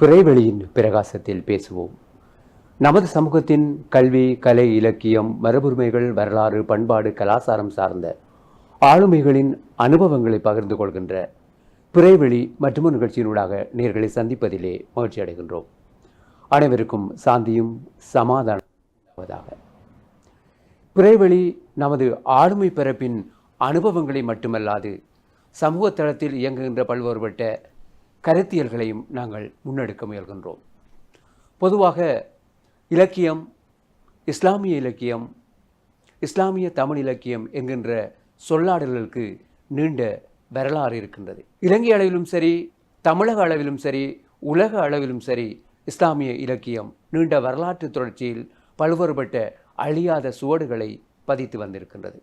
பிறைவெளியின் பிரகாசத்தில் பேசுவோம். நமது சமூகத்தின் கல்வி கலை இலக்கியம் மரபுரிமைகள் வரலாறு பண்பாடு கலாச்சாரம் சார்ந்த ஆளுமைகளின் அனுபவங்களை பகிர்ந்து கொள்கின்ற பிறைவெளி மற்றும் நிகழ்ச்சியினூடாக நேர்களை சந்திப்பதிலே மகிழ்ச்சி அடைகின்றோம் அனைவருக்கும் சாந்தியும் சமாதானம் பிறைவெளி நமது ஆளுமை பிறப்பின் அனுபவங்களை மட்டுமல்லாது சமூக தளத்தில் இயங்குகின்ற பல்வேறுபட்ட கருத்தியல்களையும் நாங்கள் முன்னெடுக்க முயல்கின்றோம். பொதுவாக இலக்கியம் இஸ்லாமிய இலக்கியம் இஸ்லாமிய தமிழ் இலக்கியம் என்கின்ற சொல்லாடல்களுக்கு நீண்ட வரலாறு இருக்கின்றது. இலங்கை அளவிலும் சரி தமிழக அளவிலும் சரி உலக அளவிலும் சரி இஸ்லாமிய இலக்கியம் நீண்ட வரலாற்று தொடர்ச்சியில் பல்வேறுபட்ட அழியாத சுவடுகளை பதித்து வந்திருக்கின்றது.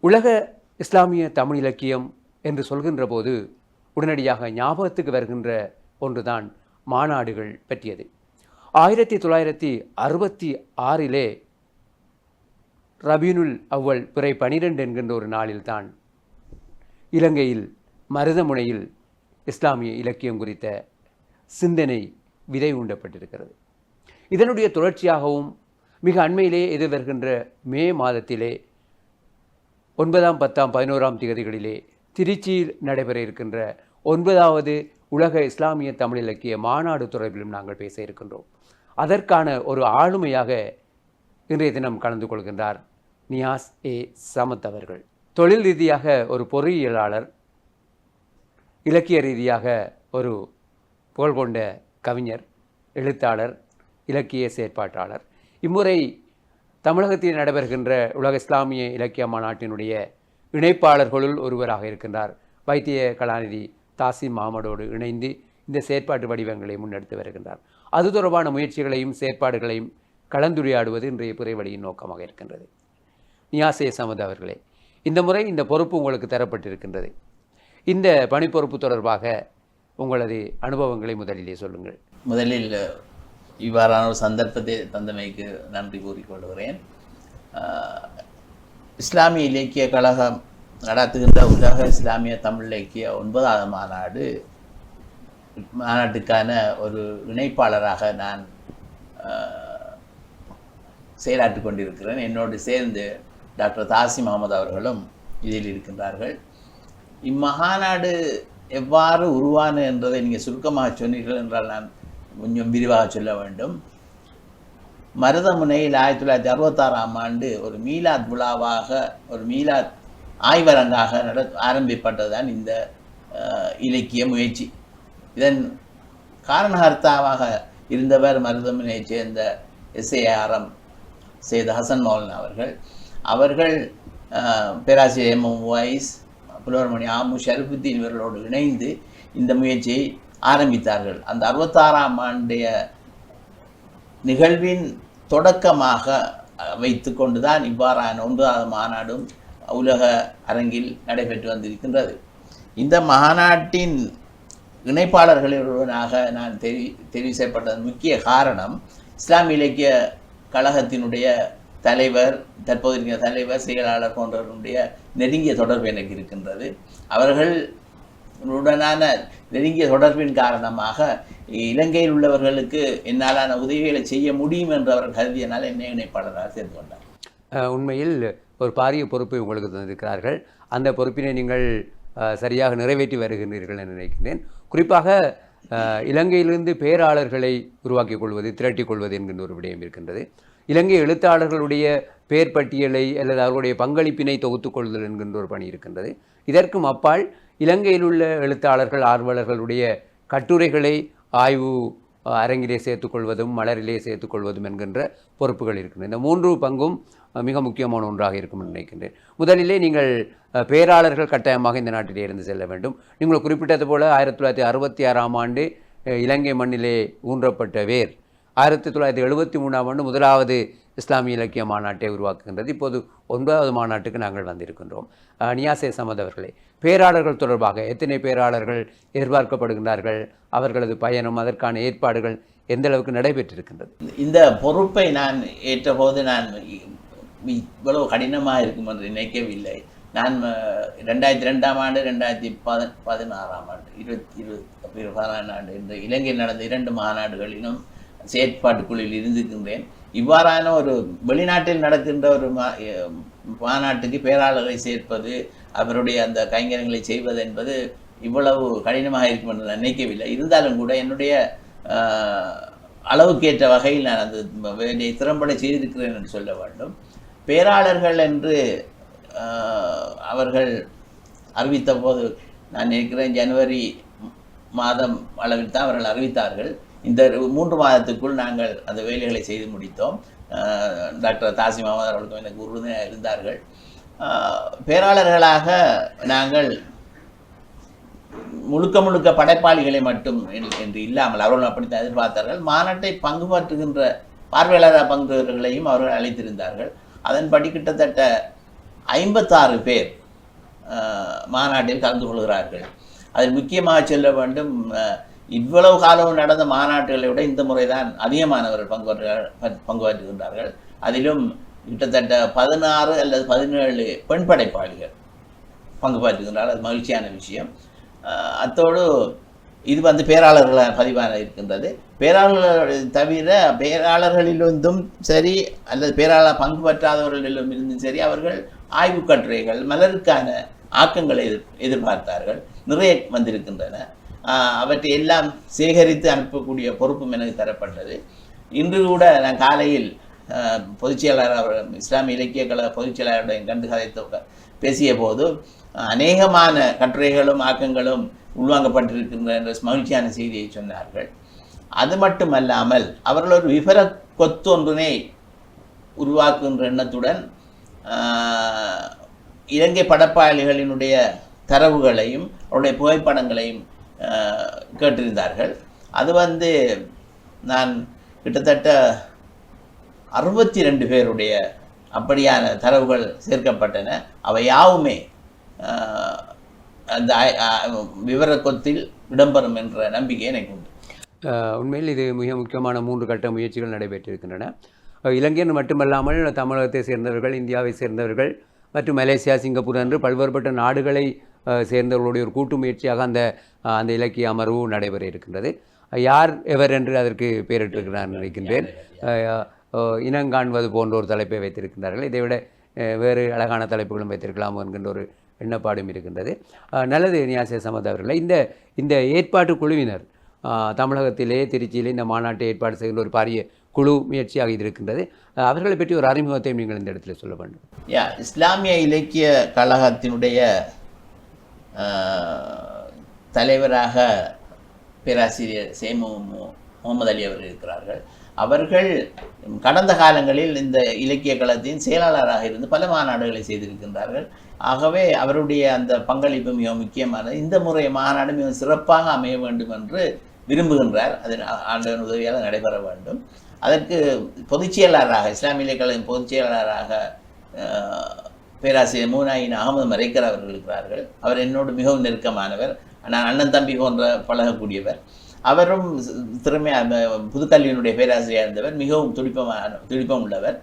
உலக இஸ்லாமிய தமிழ் இலக்கியம் என்று சொல்கின்ற போது உடனடியாக ஞாபகத்துக்கு வருகின்ற ஒன்றுதான் மாநாடுகள் பற்றியது. ஆயிரத்தி தொள்ளாயிரத்தி அறுபத்தி ஆறிலே ரபீனுல் அவ்வல் பிறை பனிரெண்டு என்கின்ற ஒரு நாளில்தான் இலங்கையில் மருதமுனையில் இஸ்லாமிய இலக்கியம் குறித்த சிந்தனை விதை உண்டப்பட்டிருக்கிறது. இதனுடைய தொடர்ச்சியாகவும் மிக அண்மையிலே எதிர்வருகின்ற மே மாதத்திலே ஒன்பதாம் பத்தாம் பதினோராம் தேதிகளிலே திருச்சியில் நடைபெற இருக்கின்ற ஒன்பதாவது உலக இஸ்லாமிய தமிழ் இலக்கிய மாநாடு தொடர்பிலும் நாங்கள் பேச இருக்கின்றோம். அதற்கான ஒரு ஆளுமையாக இன்றைய தினம் கலந்து கொள்கின்றார் நியாஸ் ஏ. சமத் அவர்கள். தொழில் ரீதியாக ஒரு பொறியியலாளர் இலக்கிய ரீதியாக ஒரு புகழ்கொண்ட கவிஞர் எழுத்தாளர் இலக்கிய செயற்பாட்டாளர். இம்முறை தமிழகத்தில் நடைபெறுகின்ற உலக இஸ்லாமிய இலக்கிய மாநாட்டினுடைய இணைப்பாளர்களுள் ஒருவராக இருக்கின்றார். வைத்திய கலாநிதி தாசி மாமடோடு இணைந்து இந்த செயற்பாட்டு வடிவங்களை முன்னெடுத்து வருகின்றார். அது தொடர்பான முயற்சிகளையும் செயற்பாடுகளையும் கலந்துரையாடுவது இன்றைய பிறைவழியின் நோக்கமாக இருக்கின்றது. நியாசே சமத் அவர்களே இந்த முறை இந்த பொறுப்பு உங்களுக்கு தரப்பட்டிருக்கின்றது. இந்த பணி பொறுப்பு தொடர்பாக உங்களது அனுபவங்களை முதலிலே சொல்லுங்கள். முதலில் இவ்வாறான ஒரு சந்தர்ப்பத்தை தந்தமைக்கு நன்றி கூறிக்கொள்கிறேன் இஸ்லாமிய இலக்கிய கழகம் நடத்துகின்ற உலக இஸ்லாமிய தமிழ் இலக்கிய ஒன்பதாவது மாநாடு மாநாட்டுக்கான ஒரு இணைப்பாளராக நான் செயலாற்றி கொண்டிருக்கிறேன். என்னோடு சேர்ந்து டாக்டர் தாசி முகமது அவர்களும் இதில் இருக்கின்றார்கள். இம்மகாநாடு எவ்வாறு உருவானு என்றதை நீங்கள் சுருக்கமாக சொன்னீர்கள் என்றால் நான் கொஞ்சம் விரிவாக சொல்ல வேண்டும். மருதமுனையில் ஆயிரத்தி தொள்ளாயிரத்தி அறுபத்தாறாம் ஆண்டு ஒரு மீலாத் விழாவாக ஒரு மீலாத் ஆய்வரங்காக நட ஆரம்பிப்பட்டதுதான் இந்த இலக்கிய முயற்சி. இதன் காரணகர்த்தாவாக இருந்தவர் மருதமுனையைச் சேர்ந்த எஸ்ஏஆர்எம் செய்த ஹசன் மௌலன் அவர்கள். அவர்கள் பேராசிரியர் எம். எம். வைஸ் புலவர்மணி ஆமு ஷரஃபுத்தீன் இவர்களோடு இணைந்து இந்த முயற்சியை ஆரம்பித்தார்கள். அந்த அறுபத்தாறாம் ஆண்டைய நிகழ்வின் தொடக்கமாக வைத்து கொண்டுதான் இவ்வாறான ஒன்பதாவது மாநாடும் உலக அரங்கில் நடைபெற்று வந்திருக்கின்றது. இந்த மாநாட்டின் இணைப்பாளர்களுடனாக நான் தெரி தெரிவு செய்யப்பட்டதன் முக்கிய காரணம் இஸ்லாமிய இலக்கிய கழகத்தினுடைய தலைவர் தற்போது இருக்கிற தலைவர் செயலாளர் போன்றவர்களுடைய நெருங்கிய தொடர்பு எனக்கு இருக்கின்றது. அவர்கள் உடனான நெருங்கிய தொடர்பின் காரணமாக இலங்கையில் உள்ளவர்களுக்கு என்னாலான உதவிகளை செய்ய முடியும் என்று அவர் கருதியனால் என்னை இணைப்பாளராக சேர்ந்து கொண்டார். உண்மையில் ஒரு பாரிய பொறுப்பை உங்களுக்கு தந்திருக்கிறார்கள். அந்த பொறுப்பினை நீங்கள் சரியாக நிறைவேற்றி வருகின்றீர்கள் என நினைக்கின்றேன். குறிப்பாக இலங்கையிலிருந்து பேராளர்களை உருவாக்கிக் கொள்வது திரட்டிக் கொள்வது என்கின்ற ஒரு விடயம் இருக்கின்றது. இலங்கை எழுத்தாளர்களுடைய பெயர் பட்டியலை அல்லது அவர்களுடைய பங்களிப்பினை தொகுத்துக் கொள்ளுதல் என்கின்ற ஒரு பணி இருக்கின்றது. இதற்கும் அப்பால் இலங்கையில் உள்ள எழுத்தாளர்கள் ஆர்வலர்களுடைய கட்டுரைகளை ஆய்வு அரங்கிலே சேர்த்துக்கொள்வதும் மலரிலே சேர்த்துக்கொள்வதும் என்கின்ற பொறுப்புகள் இருக்கின்றன. இந்த மூன்று பங்கும் மிக முக்கியமான ஒன்றாக இருக்கும் நினைக்கின்றேன். முதலிலே நீங்கள் பேராளர்கள் கட்டாயமாக இந்த நாட்டிலே இருந்து செல்ல வேண்டும். நீங்கள் குறிப்பிட்டது போல ஆயிரத்தி தொள்ளாயிரத்தி அறுபத்தி ஆறாம் ஆண்டு இலங்கை மண்ணிலே ஊன்றப்பட்ட வேர். ஆயிரத்தி தொள்ளாயிரத்தி எழுபத்தி மூணாம் ஆண்டு முதலாவது இஸ்லாமிய இலக்கிய மாநாட்டை உருவாக்குகின்றது. இப்போது ஒன்பதாவது மாநாட்டுக்கு நாங்கள் வந்திருக்கின்றோம். நியாசே சமத் அவர்களே பேராளர்கள் தொடர்பாக எத்தனை பேராளர்கள் எதிர்பார்க்கப்படுகின்றார்கள்? அவர்களது பயணம் அதற்கான ஏற்பாடுகள் எந்த அளவுக்கு நடைபெற்றிருக்கின்றது? இந்த பொறுப்பை நான் ஏற்றபோது நான் இவ்வளவு கடினமாக இருக்கும் என்று நினைக்கவில்லை. நான் ரெண்டாயிரத்தி ரெண்டாம் ஆண்டு ரெண்டாயிரத்தி பத பதினாறாம் ஆண்டு இருபத்தி இருபத்தி பதினாறாம் ஆண்டு இந்த இலங்கையில் நடந்த இரண்டு மாநாடுகளிலும் செயற்பாட்டுக்குள்ளில் இருந்திருக்கின்றேன் இவ்வாறான ஒரு வெளிநாட்டில் நடக்கின்ற ஒரு மா மாநாட்டுக்கு பேராளரை சேர்ப்பது அவருடைய அந்த கைங்கரங்களை செய்வது என்பது இவ்வளவு கடினமாக இருக்கும் என்று நான் நினைக்கவில்லை. இருந்தாலும் கூட என்னுடைய அளவுக்கேற்ற வகையில் நான் அந்த வேண்டிய திறம்பட செய்திருக்கிறேன் என்று சொல்ல வேண்டும். பேராளர்கள் என்று அவர்கள் அறிவித்த போது நான் நினைக்கிறேன் ஜனவரி மாதம் அளவில் தான் அவர்கள் அறிவித்தார்கள். இந்த மூன்று மாதத்துக்குள் நாங்கள் அந்த வேலைகளை செய்து முடித்தோம். டாக்டர் தாசி முகமது அவர்களுக்கும் எனக்கு உறுதுணையாக இருந்தார்கள். பேராளர்களாக நாங்கள் முழுக்க முழுக்க படைப்பாளிகளை மட்டும் என்று- என்று இல்லாமல் அவர்கள் அப்படித்தான் எதிர்பார்த்தார்கள். மாநாட்டை பங்கு பற்றுகின்ற பார்வையாளராக பங்குகளையும் அவர்கள் அழைத்திருந்தார்கள். அதன்படி கிட்டத்தட்ட ஐம்பத்தாறு பேர் மாநாட்டில் கலந்து கொள்கிறார்கள். அதில் முக்கியமாக சொல்ல வேண்டும் இவ்வளவு காலம் நடந்த மாநாட்டுகளை விட இந்த முறைதான் அதிகமானவர்கள் பங்கு பங்குபற்றுகின்றார்கள் பங்கு அதிலும் கிட்டத்தட்ட பதினாறு அல்லது பதினேழு பெண் படைப்பாளிகள் பங்கு பற்றுகின்றார்கள் அது மகிழ்ச்சியான விஷயம். அத்தோடு இது வந்து பேராளர்களாக பதிவான இருக்கின்றது. பேராளர்கள் தவிர பேராளர்களிலிருந்தும் சரி அல்லது பேராளர் பங்கு பற்றாதவர்களிலும் இருந்தும் சரி அவர்கள் ஆய்வுக் கட்டுரைகள் மலருக்கான ஆக்கங்களை எதிர் எதிர்பார்த்தார்கள். நிறைய வந்திருக்கின்றன. அவற்றை எல்லாம் சேகரித்து அனுப்பக்கூடிய பொறுப்பும் எனக்கு தரப்பட்டது. இன்று கூட நான் காலையில் பொதுச்செயலாளர் அவர்கள் அவர் இஸ்லாமிய இலக்கிய கழக பொதுச்செயலாளருடன் கண்டு கதைத்து பேசிய போது அநேகமான கட்டுரைகளும் ஆக்கங்களும் உள்வாங்கப்பட்டிருக்கின்ற என்ற மகிழ்ச்சியான செய்தியை சொன்னார்கள். அது மட்டுமல்லாமல் அவர்கள் ஒரு விவர கொத்தொன்றினை உருவாக்குகின்ற எண்ணத்துடன் இலங்கை படப்பாளிகளினுடைய தரவுகளையும் அவருடைய புகைப்படங்களையும் கேட்டிருந்தார்கள். அது வந்து நான் கிட்டத்தட்ட அறுபத்தி ரெண்டு பேருடைய அப்படியான தரவுகள் சேர்க்கப்பட்டன. அவை யாவுமே அந்த விவரக்கொத்தில் இடம்பெறும் என்ற நம்பிக்கை எனக்கு உண்டு. உண்மையில் இது மிக முக்கியமான மூன்று கட்ட முயற்சிகள் நடைபெற்றிருக்கின்றன. இலங்கையன் மட்டுமல்லாமல் தமிழகத்தை சேர்ந்தவர்கள் இந்தியாவை சேர்ந்தவர்கள் மற்றும் மலேசியா சிங்கப்பூர் என்று பல்வேறுபட்ட நாடுகளை சேர்ந்தவர்களுடைய ஒரு கூட்டு முயற்சியாக அந்த அந்த இலக்கிய அமர்வு நடைபெற இருக்கின்றது. யார் எவர் என்று அதற்கு பெயரிட்டிருக்கிறார் நினைக்கின்றேன். இனங்காண்பது போன்ற ஒரு தலைப்பை வைத்திருக்கின்றார்கள். இதை விட வேறு அழகான தலைப்புகளும் வைத்திருக்கலாம் என்கின்ற ஒரு எண்ணப்பாடும் இருக்கின்றது. நல்லது நியாசிய சமத் அவர்களை இந்த இந்த ஏற்பாட்டு குழுவினர் தமிழகத்திலே திருச்சியிலே இந்த மாநாட்டை ஏற்பாடு செய்கின்ற ஒரு பாரிய குழு முயற்சியாக இது இருக்கின்றது. அவர்களை பற்றி ஒரு அறிமுகத்தையும் நீங்கள் இந்த இடத்துல சொல்ல வேண்டும். இஸ்லாமிய இலக்கிய கழகத்தினுடைய தலைவராக பேராசிரியர் சேமு முகமது அலி அவர்கள் இருக்கிறார்கள். அவர்கள் கடந்த காலங்களில் இந்த இலக்கிய கழகத்தின் செயலாளராக இருந்து பல மாநாடுகளை செய்திருக்கின்றார்கள். ஆகவே அவருடைய அந்த பங்களிப்பு மிக முக்கியமானது. இந்த முறை மாநாடு மிக சிறப்பாக அமைய வேண்டும் என்று விரும்புகின்றார். அதன் ஆண்டவன் உதவியால் நடைபெற வேண்டும். அதற்கு பொதுச் செயலாளராக இஸ்லாமிய கழகம் பொதுச்செயலாளராக பொதுச் செயலாளராக பேராசிரியர் மூனாயின் அகமது மறைக்கர் அவர்கள் இருக்கிறார்கள். அவர் என்னோடு மிகவும் நெருக்கமானவர். நான் அண்ணன் தம்பி போன்ற பழகக்கூடியவர். அவரும் திறமை புதுக்கல்வியினுடைய பேராசிரியர் இருந்தவர். மிகவும் துடிப்பமான துடிப்பம் உள்ளவர்.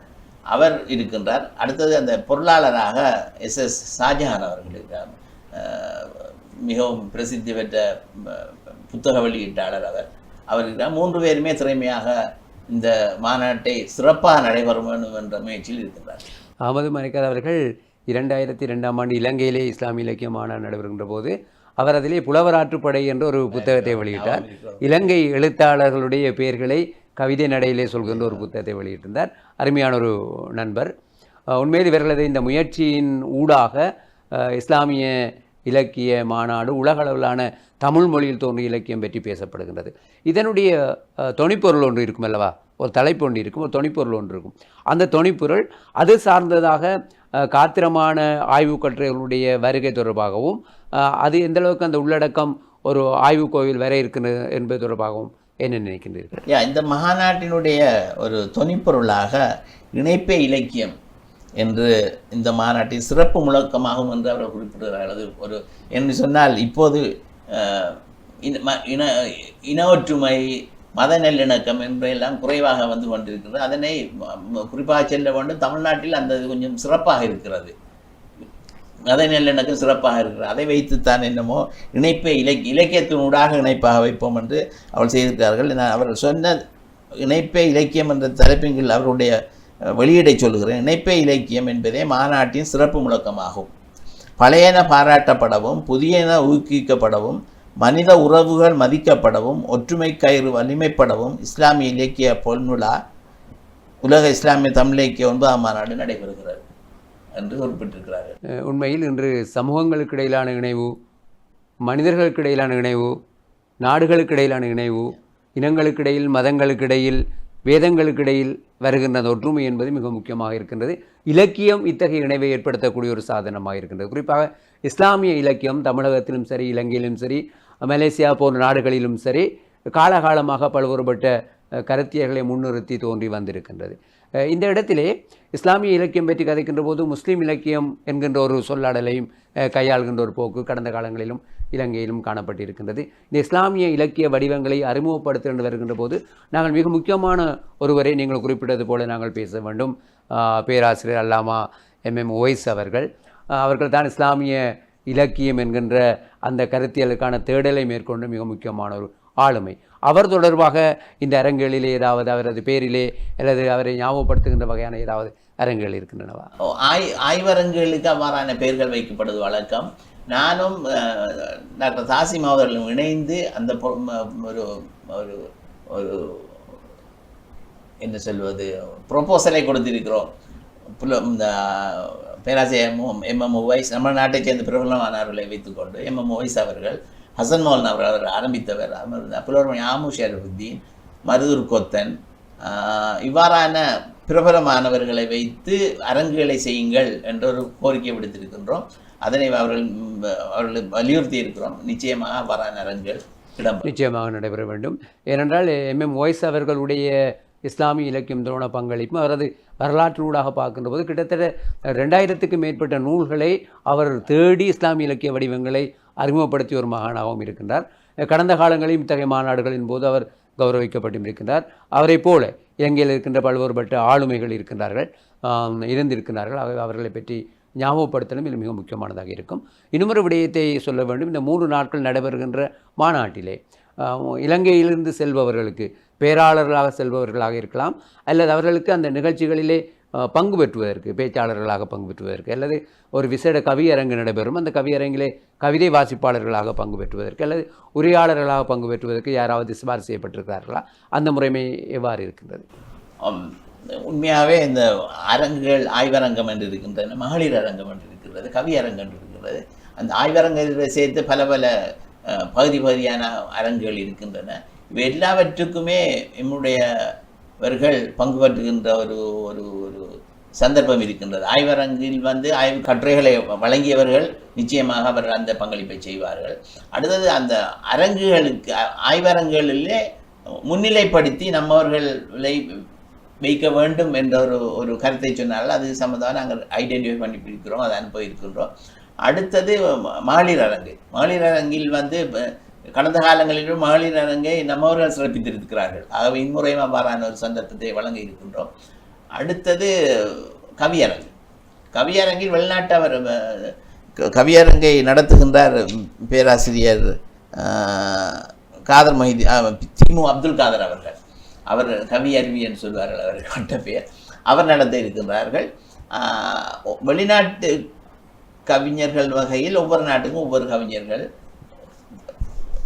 அவர் இருக்கின்றார். அடுத்தது அந்த பொருளாளராக எஸ் எஸ் ஷாஜஹான் அவர்கள் இருக்கிறார். மிகவும் பிரசித்தி பெற்ற புத்தக வெளியீட்டாளர் அவர். அவர் இருக்கிறார். மூன்று பேருமே திறமையாக இந்த மாநாட்டை சிறப்பாக நடைபெற வேண்டும் என்ற முயற்சியில் இருக்கின்றார் அகமது மணிக்கர் அவர்கள் இரண்டாயிரத்தி ரெண்டாம் ஆண்டு இலங்கையிலே இஸ்லாமிய இலக்கிய மாநாடு நடைபெறுகின்ற போது அவர் அதிலே புலவராற்றுப்படை என்ற ஒரு புத்தகத்தை வெளியிட்டார். இலங்கை எழுத்தாளர்களுடைய பெயர்களை கவிதை நடையிலே சொல்கின்ற ஒரு புத்தகத்தை வெளியிட்டிருந்தார். அருமையான ஒரு நண்பர். உண்மையில் இவர்களது இந்த முயற்சியின் ஊடாக இஸ்லாமிய இலக்கிய மாநாடு உலகளவிலான தமிழ் மொழியில் தோன்றிய இலக்கியம் பற்றி பேசப்படுகின்றது. இதனுடைய அஹ், தொனிப்பொருள் ஒன்று இருக்கும் அல்லவா? ஒரு தலைப்பு ஒன்று இருக்கும் ஒரு தொனிப்பொருள் ஒன்று இருக்கும். அந்த தொனிப்பொருள் அது சார்ந்ததாக காத்திரமான ஆய்வுக் கட்டுரைகளுடைய வருகை தொடர்பாகவும் அது எந்தளவுக்கு அந்த உள்ளடக்கம் ஒரு ஆய்வு கோவில் வர இருக்கிறது என்பது தொடர்பாகவும் என்ன நினைக்கின்றீர்கள்? யா இந்த மகாநாட்டினுடைய ஒரு தொனிப்பொருளாக இணைப்பே இலக்கியம் என்று இந்த மாநாட்டின் சிறப்பு முழக்கமாகும் என்று அவர் குறிப்பிடுகிறார் அது ஒரு என்று சொன்னால் இப்போது இன- ம- இன இன ஒற்றுமை மத நல்லிணக்கம் என்பதெல்லாம் குறைவாக வந்து கொண்டிருக்கிறது. அதனை குறிப்பாக செல்ல வேண்டும் தமிழ்நாட்டில் அந்த இது கொஞ்சம் சிறப்பாக இருக்கிறது. மத நல்லிணக்கம் சிறப்பாக இருக்கிறது. அதை வைத்துத்தான் என்னமோ இணைப்பை இலக்கிய இலக்கியத்தினூடாக இணைப்பாக வைப்போம் என்று அவள் செய்திருக்கிறார்கள். நான் அவர் சொன்ன இணைப்பே இலக்கியம் என்ற தலைப்பின் அவருடைய வெளியீடை சொல்கிறேன் இணைப்பே இலக்கியம் என்பதே மாநாட்டின் சிறப்பு முழக்கமாகும். பழையன பாராட்டப்படவும் புதியன ஊக்குவிக்கப்படவும் மனித உறவுகள் மதிக்கப்படவும் ஒற்றுமை கயிறு வலிமைப்படவும் இஸ்லாமிய இலக்கிய பொன்விழா உலக இஸ்லாமிய தமிழ் இலக்கிய ஒன்பதாம் மாநாடு நடைபெறுகிறது என்று குறிப்பிட்டிருக்கிறார்கள். உண்மையில் இன்று சமூகங்களுக்கு இடையிலான இணைவு மனிதர்களுக்கு இடையிலான இணைவு நாடுகளுக்கு இடையிலான இணைவு இனங்களுக்கு இடையில் மதங்களுக்கு இடையில் வேதங்களுக்கு இடையில் வருகின்ற அந்த ஒற்றுமை என்பது மிக முக்கியமாக இருக்கின்றது. இலக்கியம் இத்தகைய இணைவை ஏற்படுத்தக்கூடிய ஒரு சாதனமாக இருக்கின்றது. குறிப்பாக இஸ்லாமிய இலக்கியம் தமிழகத்திலும் சரி இலங்கையிலும் சரி மலேசியா போன்ற நாடுகளிலும் சரி காலகாலமாக பல்வேறுபட்ட கருத்தியர்களை முன்னிறுத்தி தோன்றி வந்திருக்கின்றது. இந்த இடத்திலே இஸ்லாமிய இலக்கியம் பற்றி கதைக்கின்ற போது முஸ்லீம் இலக்கியம் என்கின்ற ஒரு சொல்லாடலையும் கையாள்கின்ற ஒரு போக்கு கடந்த காலங்களிலும் இலங்கையிலும் காணப்பட்டிருக்கின்றது. இந்த இஸ்லாமிய இலக்கிய வடிவங்களை அறிமுகப்படுத்திட்டு வருகின்ற போது நாங்கள் மிக முக்கியமான ஒருவரை நீங்கள் குறிப்பிட்டது போல நாங்கள் பேச வேண்டும். பேராசிரியர் அல்லாமா எம் எம் ஒய்ஸ் அவர்கள். அவர்கள் தான் இஸ்லாமிய இலக்கியம் என்கின்ற அந்த கருத்தியலுக்கான தேடலை மேற்கொண்டு மிக முக்கியமான ஒரு ஆளுமை. அவர் தொடர்பாக இந்த அரங்குகளிலே ஏதாவது அவரது பேரிலே அல்லது அவரை ஞாபகப்படுத்துகின்ற வகையான ஏதாவது அரங்குகள் இருக்கின்றனவா? ஆய் ஆய்வரங்குகளுக்கு அவ்வாறான பெயர்கள் வைக்கப்படுவது வழக்கம். நானும் டாக்டர் தாசிம் அவர்களும் இணைந்து அந்த பொ- ஒரு ஒரு ஒரு என்ன சொல்வது ப்ரொபோசலை கொடுத்திருக்கிறோம். இந்த பேராசிரியர் எம் எம் ஒய்ஸ் நம்ம நாட்டை சேர்ந்த பிரபலமானவர்களை வைத்துக்கொண்டு எம் எம் அவர்கள் ஹசன் மோகன் அவர்கள் அவர் ஆரம்பித்தவர் புலவர்மணி ஆமு ஷேரபுத்தீன் மருதூர் கொத்தன் இவ்வாறான பிரபலமானவர்களை வைத்து அரங்குகளை செய்யுங்கள் என்ற ஒரு கோரிக்கை விடுத்திருக்கின்றோம். அதனை அவர்கள் அவர்களை அவர்கள் வலியுறுத்தி இருக்கிறோம். நிச்சயமாக வரான அரங்குகள் இடம் நிச்சயமாக நடைபெற வேண்டும். ஏனென்றால் எம்எம் ஒய்ஸ் அவர்களுடைய இஸ்லாமிய இலக்கியம் தோண பங்களிப்பும் அவரது வரலாற்றினூடாக பார்க்கின்ற போது கிட்டத்தட்ட ரெண்டாயிரத்துக்கும் மேற்பட்ட நூல்களை அவர் தேடி இஸ்லாமிய இலக்கிய வடிவங்களை அறிமுகப்படுத்திய ஒரு மகானாகவும் இருக்கின்றார். கடந்த காலங்களில் இத்தகைய மாநாடுகளின் போது அவர் கௌரவிக்கப்பட்டும் இருக்கின்றார். அவரைப் போல இலங்கையில் இருக்கின்ற பல்வேறுபட்ட ஆளுமைகள் இருக்கின்றார்கள். இருந்திருக்கிறார்கள் அவர்களை பற்றி ஞாபகப்படுத்தலும் இது மிக முக்கியமானதாக இருக்கும். இன்னொரு விடயத்தை சொல்ல வேண்டும். இந்த மூன்று நாட்கள் நடைபெறுகின்ற மாநாட்டிலே இலங்கையிலிருந்து செல்பவர்களுக்கு பேராளர்களாக செல்பவர்களாக இருக்கலாம் அல்லது அவர்களுக்கு அந்த நிகழ்ச்சிகளிலே பங்கு பெற்றுவதற்கு பேச்சாளர்களாக பங்கு பெற்றுவதற்கு அல்லது ஒரு விசேட கவியரங்கு நடைபெறும் அந்த கவியரங்கிலே கவிதை வாசிப்பாளர்களாக பங்கு பெற்றுவதற்கு அல்லது உரையாளர்களாக பங்கு பெற்றுவதற்கு யாராவது சிபாரிசு செய்யப்பட்டிருக்கிறார்களா? அந்த முறைமை எவ்வாறு இருக்கின்றது? உண்மையாகவே இந்த அரங்குகள் ஆய்வரங்கம் என்று இருக்கின்றன மகளிர் அரங்கம் என்று இருக்கிறது கவி அரங்கம் என்று இருக்கிறது அந்த ஆய்வரங்கத்தில் சேர்த்து பல பல பகுதி பகுதியான அரங்குகள் இருக்கின்றன. இவை எல்லாவற்றுக்குமே நம்முடையவர்கள் பங்கு பெற்றுகின்ற ஒரு ஒரு ஒரு சந்தர்ப்பம் இருக்கின்றது. ஆய்வரங்கில் வந்து ஆய்வு கட்டுரைகளை வழங்கியவர்கள் நிச்சயமாக அவர்கள் அந்த பங்களிப்பை செய்வார்கள். அடுத்தது அந்த அரங்குகளுக்கு ஆய்வரங்குகளிலே முன்னிலைப்படுத்தி நம்மவர்களை வைக்க வேண்டும் என்ற ஒரு ஒரு கருத்தை சொன்னால் அது சம்மந்தமாக நாங்கள் ஐடென்டிஃபை பண்ணி இருக்கிறோம் அதை அனுப்ப இருக்கின்றோம். அடுத்தது மகளிர் அரங்கு மகளிர் அரங்கில் வந்து கடந்த காலங்களிலும் மகளிர் அரங்கை நம்மவர்கள் சிறப்பித்திருக்கிறார்கள். ஆகவே இம்முறையும் அவ்வாறான ஒரு சந்தர்ப்பத்தை வழங்க இருக்கின்றோம். அடுத்தது கவியரங்கு. கவியரங்கில் வெளிநாட்டவர் க- கவியரங்கை நடத்துகின்றார் பேராசிரியர் காதர் மொஹிதி திமு அப்துல் காதர் அவர்கள். அவர் கவி அறிவி என்று சொல்வார்கள் அவர் கொண்ட பெயர். அவர் நடத்த இருக்கின்றார்கள். வெளிநாட்டு கவிஞர்கள் வகையில் ஒவ்வொரு நாட்டுக்கும் ஒவ்வொரு கவிஞர்கள்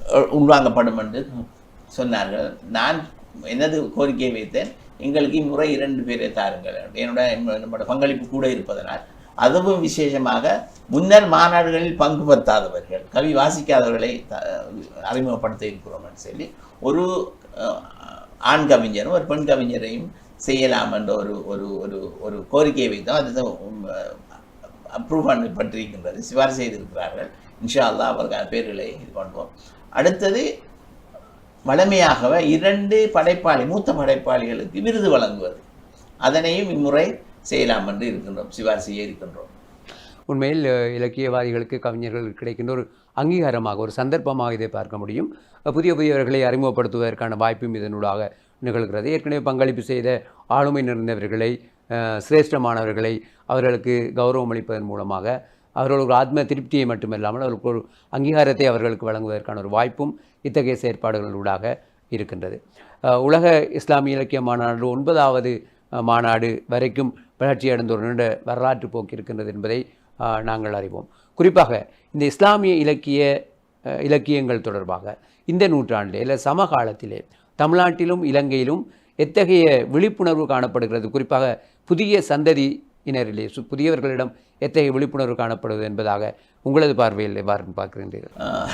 உள்வாங்கப்படும் என்று சொன்னார்கள். நான் எனது கோரிக்கையை வைத்தேன். எங்களுக்கு இம்முறை இரண்டு பேரை தாருங்கள். என்னோட என்னோட பங்களிப்பு கூட இருப்பதனால். அதுவும் விசேஷமாக முன்னர் மாநாடுகளில் பங்கு பெற்றாதவர்கள் கவி வாசிக்காதவர்களை த- அறிமுகப்படுத்த இருக்கிறோம் என்று சொல்லி ஒரு ஆண் கவிஞரும் ஒரு பெண் கவிஞரையும் செய்யலாம் என்ற ஒரு ஒரு ஒரு ஒரு கோரிக்கையை வைத்தோம். அது அப்ரூவ் பண்ணப்பட்டிருக்கின்றது சிபாரிசு செய்திருக்கிறார்கள். இன்ஷா அல்லா அவர்கள் பேர்களை இது பண்ணுவோம். அடுத்தது வழமையாகவே இரண்டு படைப்பாளி மூத்த படைப்பாளிகளுக்கு விருது வழங்குவது. அதனையும் இம்முறை செய்யலாம் என்று இருக்கின்றோம் சிபாரிசு செய்ய இருக்கின்றோம். உண்மையில் இலக்கியவாதிகளுக்கு கவிஞர்கள் கிடைக்கின்ற ஒரு அங்கீகாரமாக ஒரு சந்தர்ப்பமாக இதை பார்க்க முடியும். புதிய புதியவர்களை அறிமுகப்படுத்துவதற்கான வாய்ப்பும் இதனூடாக நிகழ்கிறது. ஏற்கனவே பங்களிப்பு செய்த ஆளுமை நிறைந்தவர்களை சிரேஷ்டமானவர்களை அவர்களுக்கு கௌரவம் அளிப்பதன் மூலமாக அவர்களுக்கு ஒரு ஆத்ம திருப்தியை மட்டுமில்லாமல் அவர்களுக்கு ஒரு அங்கீகாரத்தை அவர்களுக்கு வழங்குவதற்கான ஒரு வாய்ப்பும் இத்தகைய செயற்பாடுகளூடாக இருக்கின்றது. உலக இஸ்லாமிய இலக்கிய மாநாடு ஒன்பதாவது மாநாடு வரைக்கும் வளர்ச்சியடைந்த ஒரு நீண்ட வரலாற்று போக்கு இருக்கின்றது என்பதை நாங்கள் அறிவோம். குறிப்பாக இந்த இஸ்லாமிய இலக்கிய இலக்கியங்கள் தொடர்பாக இந்த நூற்றாண்டிலே இல்லை சமகாலத்திலே தமிழ்நாட்டிலும் இலங்கையிலும் எத்தகைய விழிப்புணர்வு காணப்படுகிறது? குறிப்பாக புதிய சந்ததியினரிலே சு- புதியவர்களிடம் எத்தகைய விழிப்புணர்வு காணப்படுவது என்பதாக உங்களது பார்வையில் எவ்வாறு பார்க்கின்றீர்கள்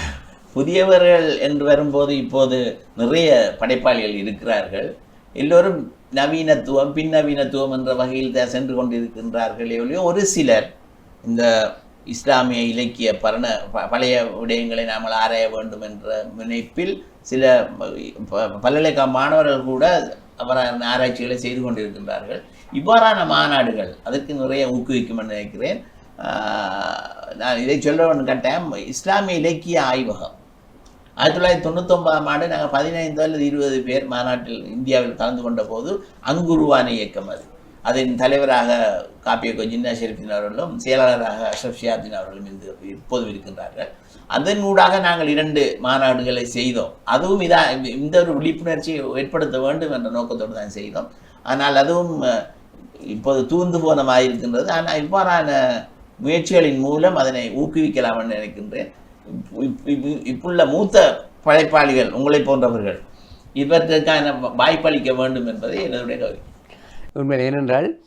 புதியவர்கள் என்று வரும்போது இப்போது நிறைய படைப்பாளிகள் இருக்கிறார்கள். எல்லோரும் நவீனத்துவம் பின்னவீனத்துவம் என்ற வகையில் தான் சென்று கொண்டிருக்கின்றார்கள். எவ்வளோ ஒரு சிலர் இந்த இஸ்லாமிய இலக்கிய பரண ப- பழைய விடயங்களை நாம் ஆராய வேண்டும் என்ற முனைப்பில் சில ப- பல்கலைக்கழக மாணவர்கள் கூட அவரான ஆராய்ச்சிகளை செய்து கொண்டிருக்கின்றார்கள். இவ்வாறான மாநாடுகள் அதற்கு நிறைய ஊக்குவிக்கும் என்று நினைக்கிறேன். நான் இதை சொல்ல கேட்டேன் இஸ்லாமிய இலக்கிய ஆய்வகம். ஆயிரத்தி தொள்ளாயிரத்தி தொண்ணூத்தொன்பதாம் ஆண்டு நாங்கள் பதினைந்து அல்லது இருபது பேர் மாநாட்டில் இந்தியாவில் கலந்து கொண்ட போது அங்குருவான இயக்கம் அது. அதன் தலைவராக காப்பிய ஜின்னா ஷெரீஃபின் அவர்களும் செயலாளராக அஷ்ரப் ஷியாத்தின் அவர்களும் இருந்து இப்போதும் இருக்கின்றார்கள். அதன் ஊடாக நாங்கள் இரண்டு மாநாடுகளை செய்தோம். அதுவும் இதா இந்த ஒரு விழிப்புணர்ச்சியை ஏற்படுத்த வேண்டும் என்ற நோக்கத்தோடு தான் செய்தோம். ஆனால் அதுவும் இப்போது தூந்து போன மாதிரி இருக்கின்றது ஆனால் இவ்வாறான முயற்சிகளின் மூலம் அதனை ஊக்குவிக்கலாம் என்று நினைக்கின்றேன். இப்- இப்புள்ள மூத்த படைப்பாளிகள் உங்களை போன்றவர்கள் இவற்றுக்கான வாய்ப்பளிக்க வேண்டும் என்பதை என்னுடைய கவி உண்மையில் ஏனென்றால்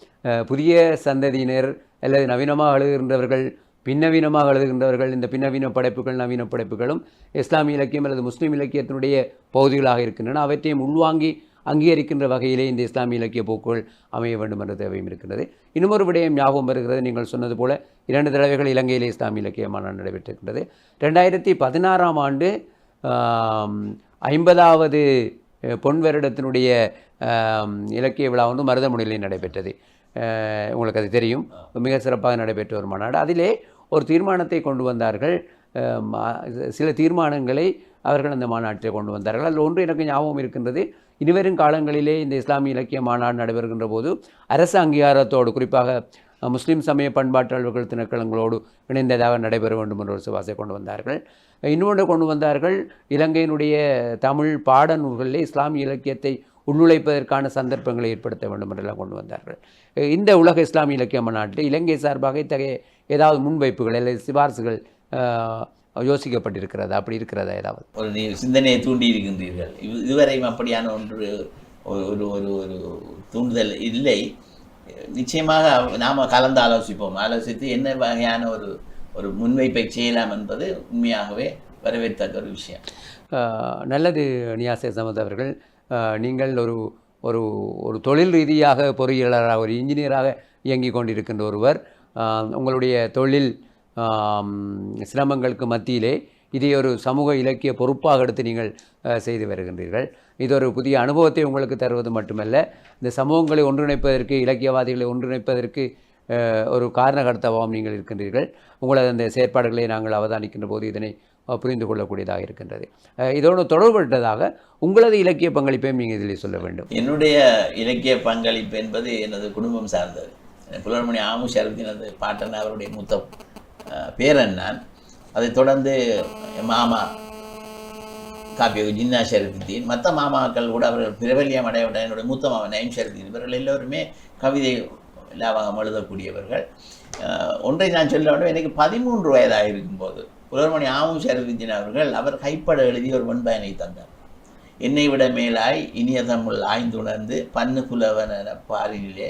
புதிய சந்ததியினர் அல்லது நவீனமாக எழுதுகின்றவர்கள் பின்னவீனமாக எழுதுகின்றவர்கள் இந்த பின்னவீன படைப்புகள் நவீன படைப்புகளும் இஸ்லாமிய இலக்கியம் அல்லது முஸ்லீம் இலக்கியத்தினுடைய பகுதிகளாக இருக்கின்றன. அவற்றையும் உள்வாங்கி அங்கீகரிக்கின்ற வகையிலே இந்த இஸ்லாமிய இலக்கிய போக்குகள் அமைய வேண்டும் என்ற தேவையும் இருக்கிறது. இன்னொரு விடயம் ஞாபகம் வருகிறது. நீங்கள் சொன்னது போல இரண்டு தடவைகள் இலங்கையிலே இஸ்லாமிய இலக்கிய மாநாடு நடைபெற்றிருக்கின்றது. ரெண்டாயிரத்தி பதினாறாம் ஆண்டு ஐம்பதாவது பொன் வருடத்தினுடைய இலக்கிய விழா வந்து மருதமுனையிலே நடைபெற்றது. உங்களுக்கு அது தெரியும். மிக சிறப்பாக நடைபெற்ற ஒரு மாநாடு. அதிலே ஒரு தீர்மானத்தை கொண்டு வந்தார்கள். சில தீர்மானங்களை அவர்கள் அந்த மாநாட்டில் கொண்டு வந்தார்கள். அதில் ஒன்று எனக்கு ஞாபகம் இருக்கின்றது. இனிவரும் காலங்களிலே இந்த இஸ்லாமிய இலக்கிய மாநாடு நடைபெறுகின்ற போது அரசு அங்கீகாரத்தோடு குறிப்பாக முஸ்லீம் சமய பண்பாட்டாளர்கள் திணைக்களங்களோடு இணைந்ததாக நடைபெற வேண்டும் என்ற ஒரு சிவாசை கொண்டு வந்தார்கள். இன்னொன்று கொண்டு வந்தார்கள் இலங்கையினுடைய தமிழ் பாட நூல்களிலே இஸ்லாமிய இலக்கியத்தை உள்நுழைப்பதற்கான சந்தர்ப்பங்களை ஏற்படுத்த வேண்டும் என்றெல்லாம் கொண்டு வந்தார்கள். இந்த உலக இஸ்லாமிய இலக்கிய மாநாட்டில் இலங்கை சார்பாக இத்தகைய ஏதாவது முன்வைப்புகள் அல்லது சிபார்சுகள் யோசிக்கப்பட்டிருக்கிறதா. அப்படி இருக்கிறதா ஏதாவது? ஒரு நீ சிந்தனையை தூண்டி இருக்கின்றீர்கள். இது- இதுவரையும் அப்படியான ஒன்று ஒரு ஒரு ஒரு தூண்டுதல் இல்லை. நிச்சயமாக நாம கலந்து ஆலோசிப்போம். ஆலோசித்து என்ன வகையான ஒரு ஒரு முன்வைப்பை செய்யலாம் என்பது உண்மையாகவே வரவேற்கத்தக்க ஒரு விஷயம். நல்லது நியாசே சமத் அவர்கள். நீங்கள் ஒரு ஒரு ஒரு தொழில் ரீதியாக பொறியியலாளராக ஒரு இன்ஜினியராக இயங்கிக் கொண்டிருக்கின்ற ஒருவர். உங்களுடைய தொழில் சிரமங்களுக்கு மத்தியிலே இதை ஒரு சமூக இலக்கிய பொறுப்பாக எடுத்து நீங்கள் செய்து வருகின்றீர்கள். இது ஒரு புதிய அனுபவத்தை உங்களுக்கு தருவது மட்டுமல்ல இந்த சமூகங்களை ஒன்றிணைப்பதற்கு இலக்கியவாதிகளை ஒன்றிணைப்பதற்கு ஒரு காரணகர்த்தாவாகவும் நீங்கள் இருக்கின்றீர்கள். உங்களது அந்த செயற்பாடுகளை நாங்கள் அவதானிக்கின்ற போது இதனை புரிந்து கொள்ளக்கூடியதாக இருக்கின்றது. இதோடு தொடர்புபட்டதாக உங்களது இலக்கிய பங்களிப்பையும் நீங்கள் இதில் சொல்ல வேண்டும். என்னுடைய இலக்கிய பங்களிப்பு என்பது எனது குடும்பம் சார்ந்தது. புலர்மணி ஆமு ஷரத்தினது பாட்டன் அவருடைய மூத்த பேரண்ணான் அதைத் தொடர்ந்து மாமா காப்பிய ஜின்னா ஷரஃபுத்தீன் மற்ற மாமாக்கள் கூட அவர்கள் பிரபல்யம் அடையவிட என்னுடைய மூத்த மாமா நயம் ஷரஃபுத்தீன் இவர்கள் எல்லோருமே கவிதை லாபகம் எழுதக்கூடியவர்கள். ஒன்றை நான் சொல்ல வேண்டும். எனக்கு பதிமூன்று வயதாக இருக்கும்போது புலர்மணி ஆமும் ஷரஃபுத்தீன் அவர்கள் அவர் கைப்பட எழுதி ஒரு வெண்பயனை தந்தார். என்னை விட மேலாய் இனிய தமிழ் ஆய்ந்துணர்ந்து பன்னு புலவன பாரிலே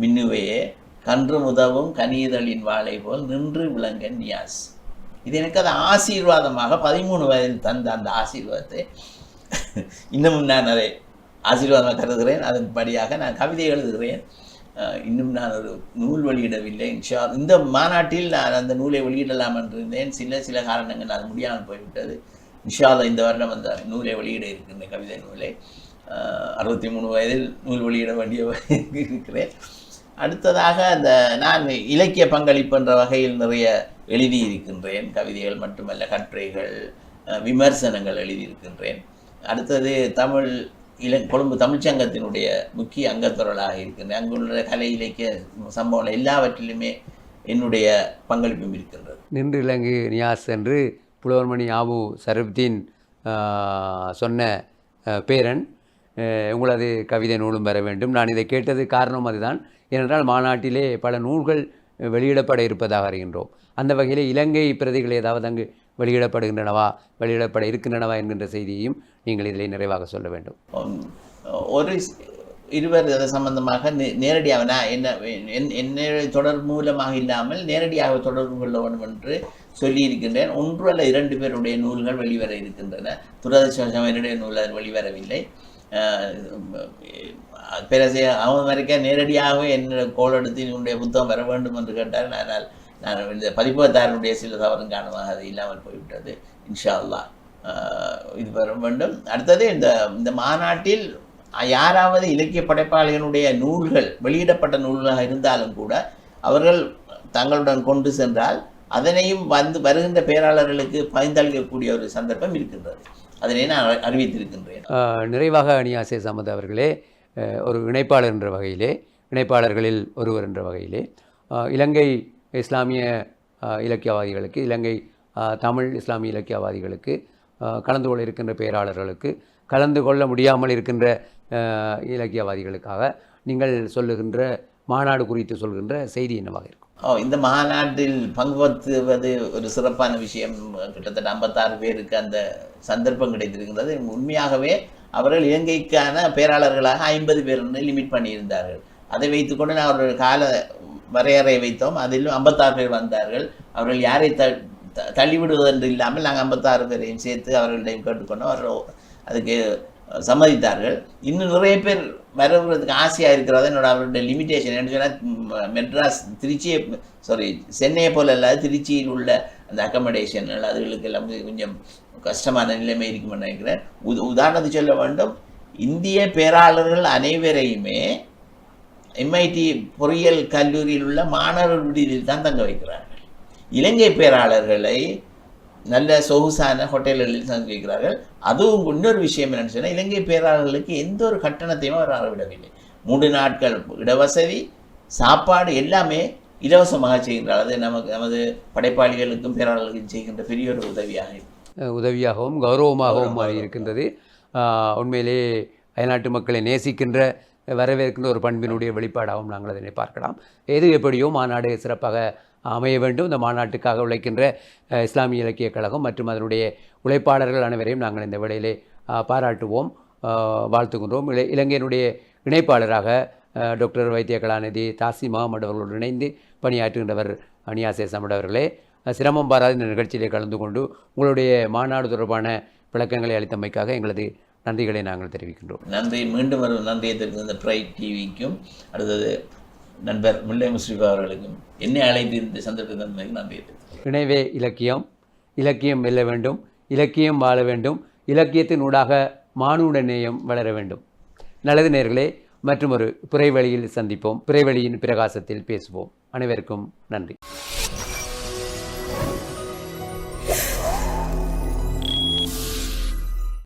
மின்னுவையே கன்று உதவும் கனியுதலின் வாழை போல் நின்று விளங்க நியாஸ். இது எனக்கு அது ஆசீர்வாதமாக பதிமூணு வயதில் தந்த அந்த ஆசீர்வாதத்தை இன்னமும் நான் அதை ஆசீர்வாதமாக கருதுகிறேன். அதன்படியாக நான் கவிதை எழுதுகிறேன். இன்னும் நான் ஒரு நூல் வெளியிடவில்லை. இன்ஷா இந்த மாநாட்டில் நான் அந்த நூலை வெளியிடலாம் என்று இருந்தேன் சில சில காரணங்கள் அது முடியாமல் போய்விட்டது. இன்ஷால்லா இந்த வருடம் அந்த நூலை வெளியிட இருக்கின்ற கவிதை நூலை அறுபத்தி மூணு வயதில் நூல் வெளியிட வேண்டிய இருக்கிறேன். அடுத்ததாக அந்த நான் இலக்கிய பங்களிப்பு என்ற வகையில் நிறைய எழுதியிருக்கின்றேன் கவிதைகள் மட்டுமல்ல கட்டுரைகள் விமர்சனங்கள் எழுதியிருக்கின்றேன் அடுத்தது தமிழ் இல கொழும்பு தமிழ்ச்சங்கத்தினுடைய முக்கிய அங்கத்துறலாக இருக்கின்றேன். அங்குள்ள கலை இலக்கிய சம்பவங்கள் எல்லாவற்றிலுமே என்னுடைய பங்களிப்பும் இருக்கின்றது. நின்று இலங்கு நியாஸ் என்று புலவர்மணி ஆபு சருப்தீன் சொன்ன பேரன். உங்களது கவிதை நூலும் பெற வேண்டும். நான் இதை கேட்டது காரணம் அதுதான். ஏனென்றால் மாநாட்டிலே பல நூல்கள் வெளியிடப்பட இருப்பதாக அறிகின்றோம். அந்த வகையில் இலங்கை பிரதிகள் ஏதாவது அங்கு வெளியிடப்படுகின்றனவா வெளியிடப்பட இருக்கின்றனவா என்கின்ற செய்தியையும் நீங்கள் இதில் நிறைவாக சொல்ல வேண்டும். ஒரு இருவர் அது சம்பந்தமாக நேரடியாக நான் என்ன என்- என்னுடைய மூலமாக இல்லாமல் நேரடியாக தொடர்பு கொள்ள வேண்டும் என்று சொல்லியிருக்கின்றேன். ஒன்று அல்ல இரண்டு பேருடைய நூல்கள் வெளிவர இருக்கின்றன. துரதிருஷ்டவசம் என்னுடைய நூல் வெளிவரவில்லை. பிறகு அவன் அமெரிக்கா நேரடியாகவே என்னுடைய கோல் எடுத்து என்னுடைய புத்தகம் வர வேண்டும் என்று கேட்டார் ஆனால் நான் இந்த பதிப்பகத்தாரனுடைய சில தவறும் காரணமாக அது இல்லாமல் போய்விட்டது. இன்ஷா அல்லாஹ் இது வர வேண்டும். அடுத்தது இந்த இந்த மாநாட்டில் யாராவது இலக்கிய படைப்பாளிகளுடைய நூல்கள் வெளியிடப்பட்ட நூல்களாக இருந்தாலும் கூட அவர்கள் தங்களுடன் கொண்டு சென்றால் அதனையும் வந்து வருகின்ற பேராளர்களுக்கு பகிர்ந்தளிக்கக்கூடிய ஒரு சந்தர்ப்பம் இருக்கின்றது. அதனை நான் அறிவித்திருக்கின்றேன். நிறைவாக அனியாசே சமத் அவர்களே ஒரு இணைப்பாளர் என்ற வகையிலே இணைப்பாளர்களில் ஒருவர் என்ற வகையிலே இலங்கை இஸ்லாமிய இலக்கியவாதிகளுக்கு இலங்கை தமிழ் இஸ்லாமிய இலக்கியவாதிகளுக்கு கலந்து கொள்ள இருக்கின்ற பேராளர்களுக்கு கலந்து கொள்ள முடியாமல் இருக்கின்ற இலக்கியவாதிகளுக்காக நீங்கள் சொல்லுகின்ற மாநாடு குறித்து சொல்கின்ற செய்தி என்னவாக இருக்கும் இந்த மாநாட்டில் பங்கு பற்றுவது ஒரு சிறப்பான விஷயம். கிட்டத்தட்ட ஐம்பத்தாறு பேருக்கு அந்த சந்தர்ப்பம் கிடைத்திருக்கின்றது உண்மையாகவே அவர்கள் இலங்கைக்கான பேராளர்களாக ஐம்பது பேர் லிமிட் பண்ணியிருந்தார்கள். அதை வைத்துக்கொண்டு நான் அவர்கள் கால வரையறை வைத்தோம். அதிலும் ஐம்பத்தாறு பேர் வந்தார்கள். அவர்கள் யாரை த த- தள்ளிவிடுவதென்று இல்லாமல் நாங்கள் ஐம்பத்தாறு பேரையும் சேர்த்து அவர்களிடையும் கேட்டுக்கொண்டோம். அவர்கள் அதுக்கு சம்மதித்தார்கள். இன்னும் நிறைய பேர் வரவுறதுக்கு ஆசையாக இருக்கிறதா. என்னோட அவருடைய லிமிட்டேஷன் என்ன சொன்னால் மெட்ராஸ் திருச்சியை சாரி சென்னையை போல இல்லாத திருச்சியில் உள்ள அந்த அக்கமடேஷன் அதுகளுக்கு எல்லாம் கொஞ்சம் கஷ்டமான நிலைமை இருக்கும்னு நினைக்கிறேன். உத உதாரணத்துக்கு சொல்ல வேண்டும். இந்திய பேராளர்கள் அனைவரையுமே எம்ஐடி பொறியியல் கல்லூரியில் உள்ள மாணவர் விடுதியில் தான் தங்க வைக்கிறார்கள். இலங்கை பேராளர்களை நல்ல சொகுசான ஹோட்டல்களில் தங்க வைக்கிறார்கள் அதுவும் இன்னொரு விஷயம் என்னன்னு சொன்னால் இலங்கை பேராளர்களுக்கு எந்த ஒரு கட்டணத்தையும் அவர் அளவிடவில்லை. மூன்று நாட்கள் இடவசதி சாப்பாடு எல்லாமே இலவசமாக செய்கின்றார். அது நமக்கு நமது படைப்பாளிகளுக்கும் பேராளர்களுக்கும் செய்கின்ற பெரிய ஒரு உதவியாக உதவியாகவும் கௌரவமாகவும் இருக்கின்றது உண்மையிலே அயல்நாட்டு மக்களை நேசிக்கின்ற வரவேற்கின்ற ஒரு பண்பினுடைய வெளிப்பாடாகவும் நாங்கள் அதனை பார்க்கலாம். எது எப்படியோ மாநாடு சிறப்பாக அமைய வேண்டும். இந்த மாநாட்டுக்காக உழைக்கின்ற இஸ்லாமிய இலக்கிய கழகம் மற்றும் அதனுடைய உழைப்பாளர்கள் அனைவரையும் நாங்கள் இந்த வேளையிலே பாராட்டுவோம். வாழ்த்துகின்றோம். இல இலங்கையினுடைய இணைப்பாளராக டாக்டர் வைத்திய கலாநிதி தாசி முகமது அவர்களோடு இணைந்து பணியாற்றுகின்றவர் அனியாசே சமட் அவர்களே. சிரமம் பாராத இந்த நிகழ்ச்சியிலே கலந்து கொண்டு உங்களுடைய மாநாடு தொடர்பான விளக்கங்களை அளித்தமைக்காக எங்களது நன்றிகளை நாங்கள் தெரிவிக்கின்றோம். நன்றி. மீண்டும் ஒரு நன்றியை தெரிவித்த இந்த ப்ரைட் டிவிக்கும் அடுத்தது நண்பர் முல்லை முஸ்லிஃபா அவர்களுக்கும் என்னை அழைத்து இந்த சந்தர்ப்பத்தை நான் நன்றியை இணைவே இலக்கியம் இலக்கியம் வெல்ல வேண்டும் இலக்கியம் வாழ வேண்டும் இலக்கியத்தின் ஊடாக மானுட நேயம் வளர வேண்டும். நல்லது நேர்களே மற்றும் ஒரு பிறைவழியில் சந்திப்போம் பிறைவழியின் பிரகாசத்தில் பேசுவோம். அனைவருக்கும் நன்றி.